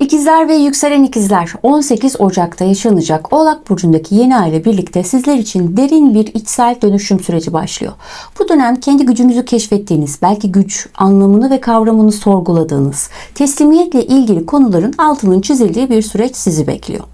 İkizler ve yükselen ikizler 18 Ocak'ta yaşanacak Oğlak Burcu'ndaki yeni ay ile birlikte sizler için derin bir içsel dönüşüm süreci başlıyor. Bu dönem kendi gücünüzü keşfettiğiniz, belki güç, anlamını ve kavramını sorguladığınız, teslimiyetle ilgili konuların altının çizildiği bir süreç sizi bekliyor.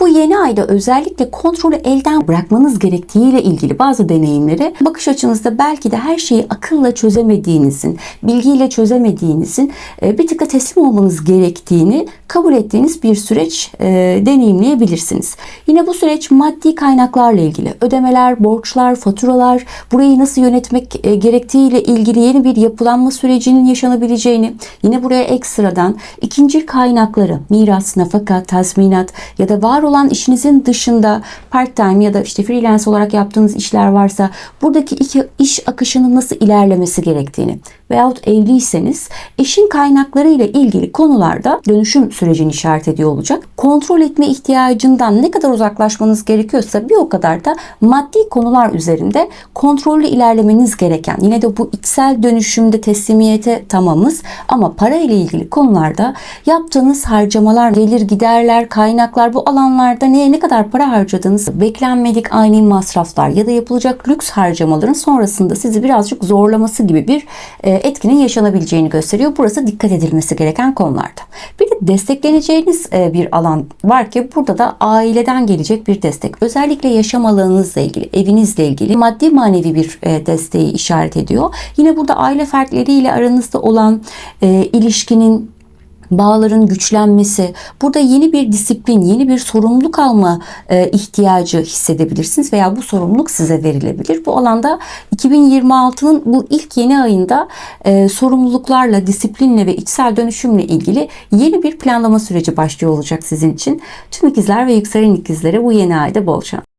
Bu yeni ayda özellikle kontrolü elden bırakmanız gerektiğiyle ilgili bazı deneyimleri bakış açınızda belki de her şeyi akılla çözemediğinizin, bilgiyle çözemediğinizin e, bir tıka teslim olmanız gerektiğini kabul ettiğiniz bir süreç e, deneyimleyebilirsiniz. Yine bu süreç maddi kaynaklarla ilgili ödemeler, borçlar, faturalar, burayı nasıl yönetmek e, gerektiğiyle ilgili yeni bir yapılanma sürecinin yaşanabileceğini, yine buraya ekstradan ikinci kaynakları, miras, nafaka, tazminat ya da var olan işinizin dışında part time ya da işte freelance olarak yaptığınız işler varsa buradaki iki iş akışının nasıl ilerlemesi gerektiğini veyahut evliyseniz eşin kaynakları ile ilgili konularda dönüşüm sürecini işaret ediyor olacak. Kontrol etme ihtiyacından ne kadar uzaklaşmanız gerekiyorsa bir o kadar da maddi konular üzerinde kontrollü ilerlemeniz gereken yine de bu içsel dönüşümde teslimiyete tamamız ama para ile ilgili konularda yaptığınız harcamalar, gelir giderler, kaynaklar bu alanlarda neye ne kadar para harcadığınız, beklenmedik ani masraflar ya da yapılacak lüks harcamaların sonrasında sizi birazcık zorlaması gibi bir e, etkinin yaşanabileceğini gösteriyor. Burası dikkat edilmesi gereken konularda. Bir de destekleneceğiniz e, bir alan var ki burada da aileden gelecek bir destek. Özellikle yaşam alanınızla ilgili, evinizle ilgili maddi manevi bir e, desteği işaret ediyor. Yine burada aile fertleriyle aranızda olan e, ilişkinin bağların güçlenmesi, burada yeni bir disiplin, yeni bir sorumluluk alma e, ihtiyacı hissedebilirsiniz veya bu sorumluluk size verilebilir. Bu alanda 2026'nın bu ilk yeni ayında e, sorumluluklarla, disiplinle ve içsel dönüşümle ilgili yeni bir planlama süreci başlıyor olacak sizin için. Tüm ikizler ve yükselen ikizlere bu yeni ayda bol şans.